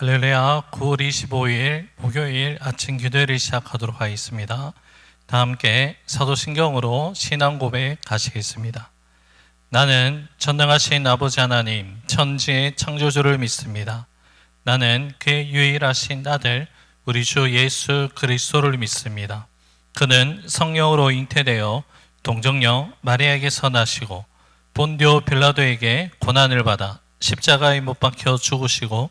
할렐루야 9월 25일 목요일 아침 기도회를 시작하도록 하겠습니다. 다 함께 사도신경으로 신앙 고백 가시겠습니다. 나는 전능하신 아버지 하나님 천지의 창조주를 믿습니다. 나는 그의 유일하신 아들 우리 주 예수 그리스도를 믿습니다. 그는 성령으로 잉태되어 동정녀 마리아에게서 나시고 본디오 빌라도에게 고난을 받아 십자가에 못 박혀 죽으시고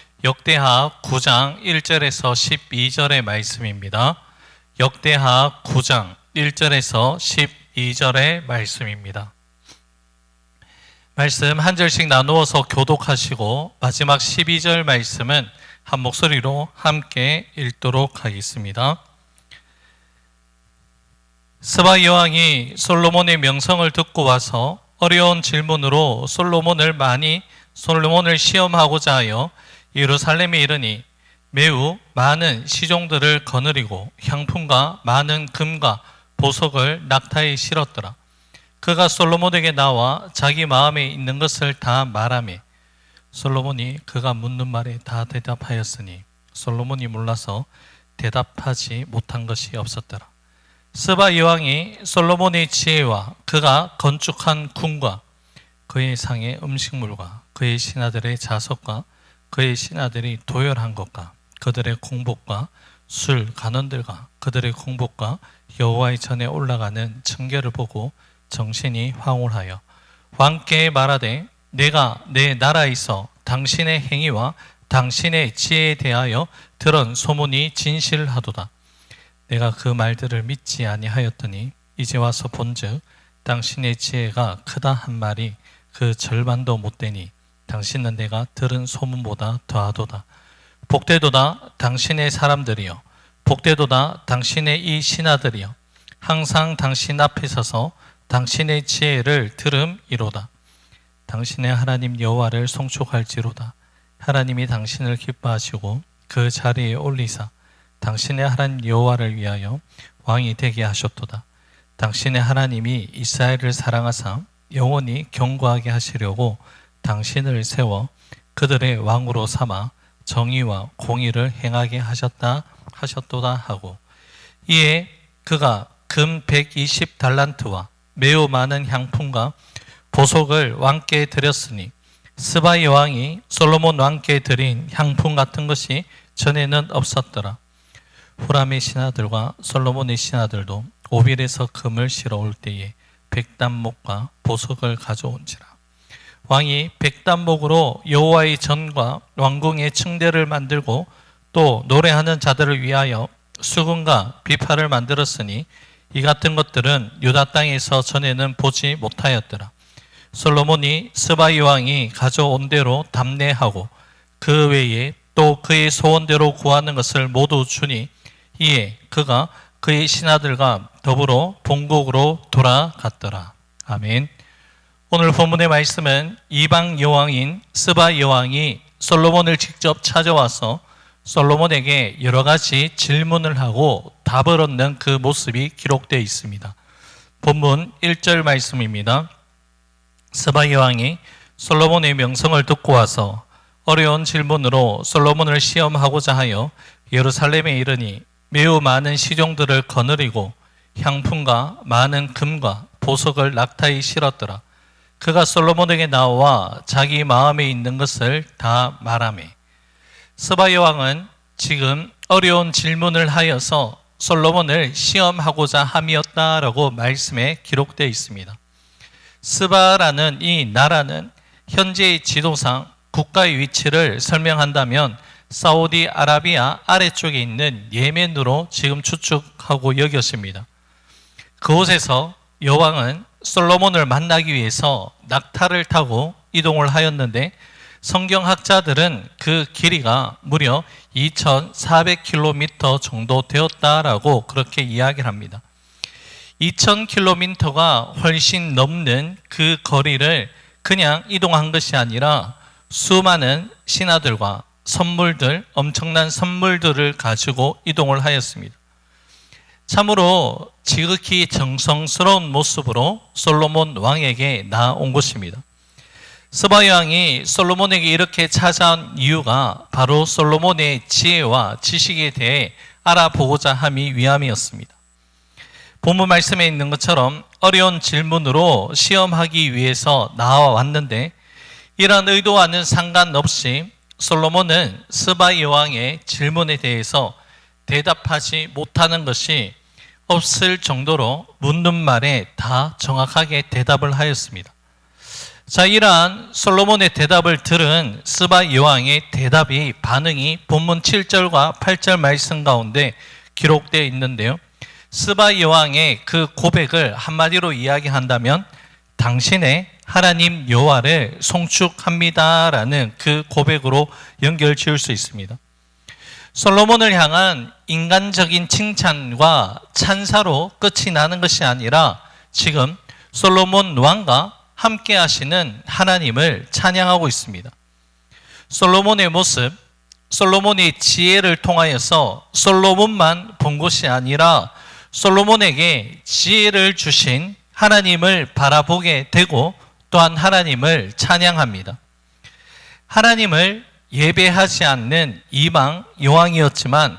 역대하 9장 1절에서 12절의 말씀입니다. 역대하 9장 1절에서 12절의 말씀입니다. 말씀 한 절씩 나누어서 교독하시고 마지막 12절 말씀은 한 목소리로 함께 읽도록 하겠습니다. 스바 여왕이 솔로몬의 명성을 듣고 와서 어려운 질문으로 솔로몬을 많이 솔로몬을 시험하고자 하여 예루살렘에 이르니 매우 많은 시종들을 거느리고 향품과 많은 금과 보석을 낙타에 실었더라. 그가 솔로몬에게 나와 자기 마음에 있는 것을 다 말하매 솔로몬이 그가 묻는 말에 다 대답하였으니 솔로몬이 몰라서 대답하지 못한 것이 없었더라. 스바 여왕이 솔로몬의 지혜와 그가 건축한 궁과 그의 상의 음식물과 그의 신하들의 자석과 그의 신하들이 도열한 것과 그들의 공복과 술 간원들과 그들의 공복과 여호와의 전에 올라가는 청결을 보고 정신이 황홀하여 왕께 말하되 내가 내 나라에서 당신의 행위와 당신의 지혜에 대하여 들은 소문이 진실하도다. 내가 그 말들을 믿지 아니하였더니 이제 와서 본즉 당신의 지혜가 크다 한 말이 그 절반도 못 되니 당신은 내가 들은 소문보다 더하도다. 복되도다 당신의 사람들이여 복되도다 당신의 이 신하들이여 항상 당신 앞에 서서 당신의 지혜를 들음이로다. 당신의 하나님 여호와를 송축할지로다. 하나님이 당신을 기뻐하시고 그 자리에 올리사 당신의 하나님 여호와를 위하여 왕이 되게 하셨도다. 당신의 하나님이 이스라엘을 사랑하사 영원히 경고하게 하시려고 당신을 세워 그들의 왕으로 삼아 정의와 공의를 행하게 하셨다 하셨도다 하고 이에 그가 금 120 달란트와 매우 많은 향품과 보석을 왕께 드렸으니 스바이 왕이 솔로몬 왕께 드린 향품 같은 것이 전에는 없었더라. 후람의 신하들과 솔로몬의 신하들도 오빌에서 금을 실어 올 때에 백단목과 보석을 가져온지라. 왕이 백단목으로 여호와의 전과 왕궁의 층대를 만들고 또 노래하는 자들을 위하여 수금과 비파를 만들었으니 이 같은 것들은 유다 땅에서 전에는 보지 못하였더라. 솔로몬이 스바이 왕이 가져온 대로 담내하고 그 외에 또 그의 소원대로 구하는 것을 모두 주니 이에 그가 그의 신하들과 더불어 본국으로 돌아갔더라. 아멘. 오늘 본문의 말씀은 이방 여왕인 스바 여왕이 솔로몬을 직접 찾아와서 솔로몬에게 여러 가지 질문을 하고 답을 얻는 그 모습이 기록되어 있습니다. 본문 1절 말씀입니다. 스바 여왕이 솔로몬의 명성을 듣고 와서 어려운 질문으로 솔로몬을 시험하고자 하여 예루살렘에 이르니 매우 많은 시종들을 거느리고 향품과 많은 금과 보석을 낙타에 실었더라. 그가 솔로몬에게 나와 자기 마음에 있는 것을 다 말하매 스바 여왕은 지금 어려운 질문을 하여서 솔로몬을 시험하고자 함이었다라고 말씀에 기록되어 있습니다. 스바라는 이 나라는 현재의 지도상 국가의 위치를 설명한다면 사우디 아라비아 아래쪽에 있는 예멘으로 지금 추측하고 여겼습니다. 그곳에서 여왕은 솔로몬을 만나기 위해서 낙타를 타고 이동을 하였는데 성경학자들은 그 길이가 무려 2,400km 정도 되었다라고 그렇게 이야기를 합니다. 2,000km가 훨씬 넘는 그 거리를 그냥 이동한 것이 아니라 수많은 신하들과 선물들, 엄청난 선물들을 가지고 이동을 하였습니다. 참으로 지극히 정성스러운 모습으로 솔로몬 왕에게 나온 것입니다. 스바 왕이 솔로몬에게 이렇게 찾아온 이유가 바로 솔로몬의 지혜와 지식에 대해 알아보고자 함이 위함이었습니다. 본문 말씀에 있는 것처럼 어려운 질문으로 시험하기 위해서 나와왔는데 이러한 의도와는 상관없이 솔로몬은 스바 여왕의 질문에 대해서 대답하지 못하는 것이 없을 정도로 묻는 말에 다 정확하게 대답을 하였습니다. 자, 이러한 솔로몬의 대답을 들은 스바 여왕의 대답이 반응이 본문 7절과 8절 말씀 가운데 기록되어 있는데요. 스바 여왕의 그 고백을 한마디로 이야기한다면 당신의 하나님 여호와를 송축합니다라는 그 고백으로 연결 지을 수 있습니다. 솔로몬을 향한 인간적인 칭찬과 찬사로 끝이 나는 것이 아니라 지금 솔로몬 왕과 함께 하시는 하나님을 찬양하고 있습니다. 솔로몬의 모습, 솔로몬의 지혜를 통하여서 솔로몬만 본 것이 아니라 솔로몬에게 지혜를 주신 하나님을 바라보게 되고 또한 하나님을 찬양합니다. 하나님을 예배하지 않는 이방 여왕이었지만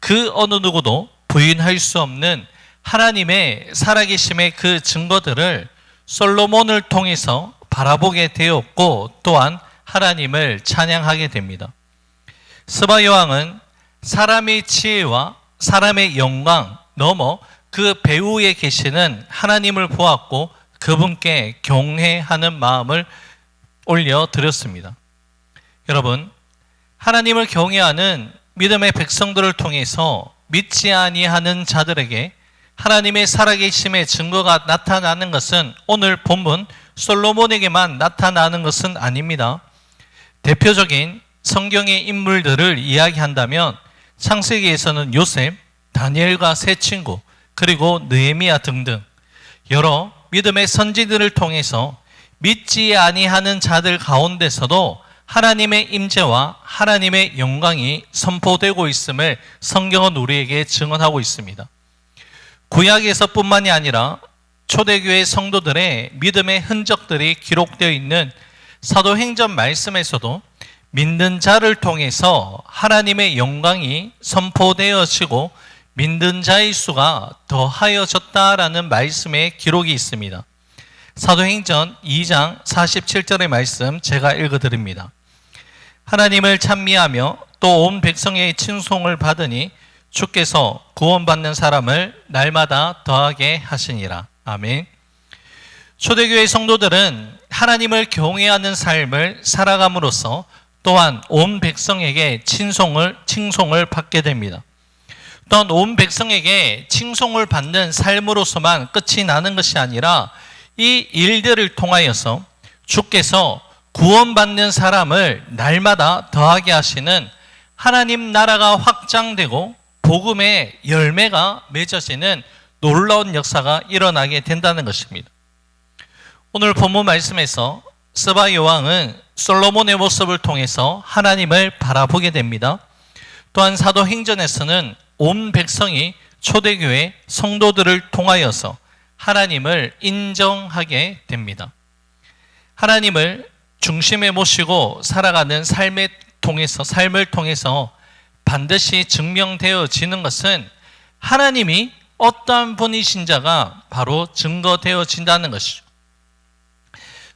그 어느 누구도 부인할 수 없는 하나님의 살아계심의 그 증거들을 솔로몬을 통해서 바라보게 되었고 또한 하나님을 찬양하게 됩니다. 스바 여왕은 사람의 지혜와 사람의 영광 넘어 그 배후에 계시는 하나님을 보았고 그분께 경외하는 마음을 올려 드렸습니다. 여러분, 하나님을 경외하는 믿음의 백성들을 통해서 믿지 아니하는 자들에게 하나님의 살아계심의 증거가 나타나는 것은 오늘 본문 솔로몬에게만 나타나는 것은 아닙니다. 대표적인 성경의 인물들을 이야기한다면 창세기에서는 요셉, 다니엘과 세 친구, 그리고 느헤미야 등등 여러 믿음의 선지들을 통해서 믿지 아니하는 자들 가운데서도 하나님의 임재와 하나님의 영광이 선포되고 있음을 성경은 우리에게 증언하고 있습니다. 구약에서뿐만이 아니라 초대교회 성도들의 믿음의 흔적들이 기록되어 있는 사도행전 말씀에서도 믿는 자를 통해서 하나님의 영광이 선포되어지고 믿는 자의 수가 더하여졌다라는 말씀의 기록이 있습니다. 사도행전 2장 47절의 말씀 제가 읽어드립니다. 하나님을 찬미하며 또 온 백성의 칭송을 받으니 주께서 구원받는 사람을 날마다 더하게 하시니라. 아멘. 초대교회 성도들은 하나님을 경외하는 삶을 살아감으로써 또한 온 백성에게 칭송을 칭송을 받게 됩니다. 또한 온 백성에게 칭송을 받는 삶으로서만 끝이 나는 것이 아니라 이 일들을 통하여서 주께서 구원받는 사람을 날마다 더하게 하시는 하나님 나라가 확장되고 복음의 열매가 맺어지는 놀라운 역사가 일어나게 된다는 것입니다. 오늘 본문 말씀에서 스바 여왕은 솔로몬의 모습을 통해서 하나님을 바라보게 됩니다. 또한 사도행전에서는 온 백성이 초대교회 성도들을 통하여서 하나님을 인정하게 됩니다. 하나님을 중심에 모시고 살아가는 삶에 통해서 삶을 통해서 반드시 증명되어지는 것은 하나님이 어떠한 분이신 자가 바로 증거되어진다는 것이죠.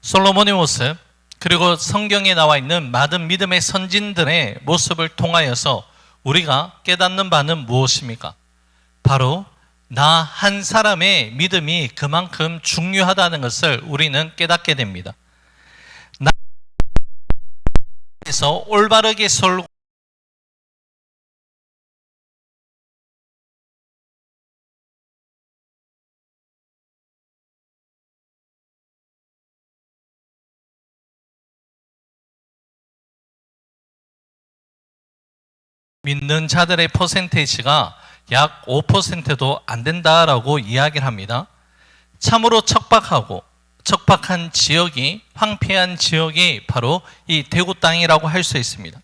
솔로몬의 모습 그리고 성경에 나와 있는 많은 믿음의 선진들의 모습을 통하여서 우리가 깨닫는 바는 무엇입니까? 바로 나 한 사람의 믿음이 그만큼 중요하다는 것을 우리는 깨닫게 됩니다. 나에서 올바르게 설고 믿는 자들의 퍼센테이지가 약 5%도 안 된다라고 이야기를 합니다. 참으로 척박하고 척박한 지역이 황폐한 지역이 바로 이 대구 땅이라고 할 수 있습니다.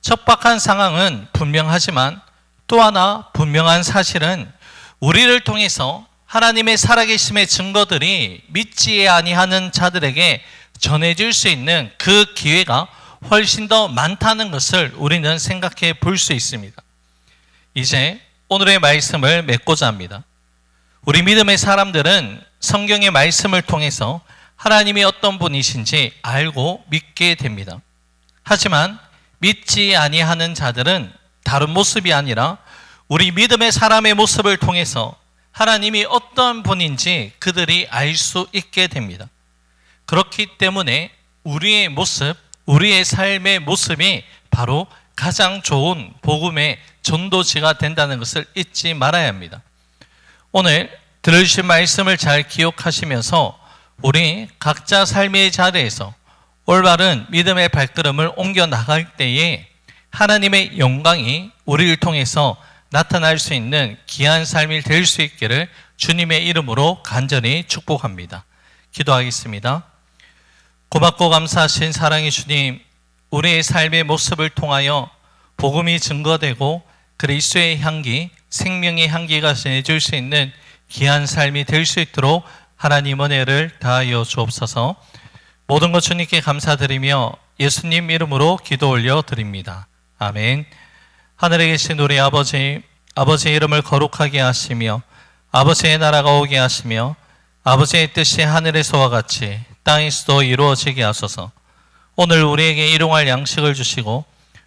척박한 상황은 분명하지만 또 하나 분명한 사실은 우리를 통해서 하나님의 살아계심의 증거들이 믿지 아니하는 자들에게 전해질 수 있는 그 기회가 훨씬 더 많다는 것을 우리는 생각해 볼 수 있습니다. 이제 오늘의 말씀을 맺고자 합니다. 우리 믿음의 사람들은 성경의 말씀을 통해서 하나님이 어떤 분이신지 알고 믿게 됩니다. 하지만 믿지 아니하는 자들은 다른 모습이 아니라 우리 믿음의 사람의 모습을 통해서 하나님이 어떤 분인지 그들이 알 수 있게 됩니다. 그렇기 때문에 우리의 모습, 우리의 삶의 모습이 바로 가장 좋은 복음의 전도지가 된다는 것을 잊지 말아야 합니다. 오늘 들으신 말씀을 잘 기억하시면서 우리 각자 삶의 자리에서 올바른 믿음의 발걸음을 옮겨 나갈 때에 하나님의 영광이 우리를 통해서 나타날 수 있는 귀한 삶이 될 수 있기를 주님의 이름으로 간절히 축복합니다. 기도하겠습니다. 고맙고 감사하신 사랑의 주님, 우리의 삶의 모습을 통하여 복음이 증거되고 그리스도의 향기, 생명의 향기가 전해질 수 있는 귀한 삶이 될 수 있도록 하나님 은혜를 다하여 주옵소서. 모든 것 주님께 감사드리며 예수님 이름으로 기도 올려 드립니다. 아멘. 하늘에 계신 우리 아버지, 아버지의 이름을 거룩하게 하시며 아버지의 나라가 오게 하시며 아버지의 뜻이 하늘에서와 같이 땅에서도 이루어지게 하소서. 오늘 우리에게 일용할 양식을 주시고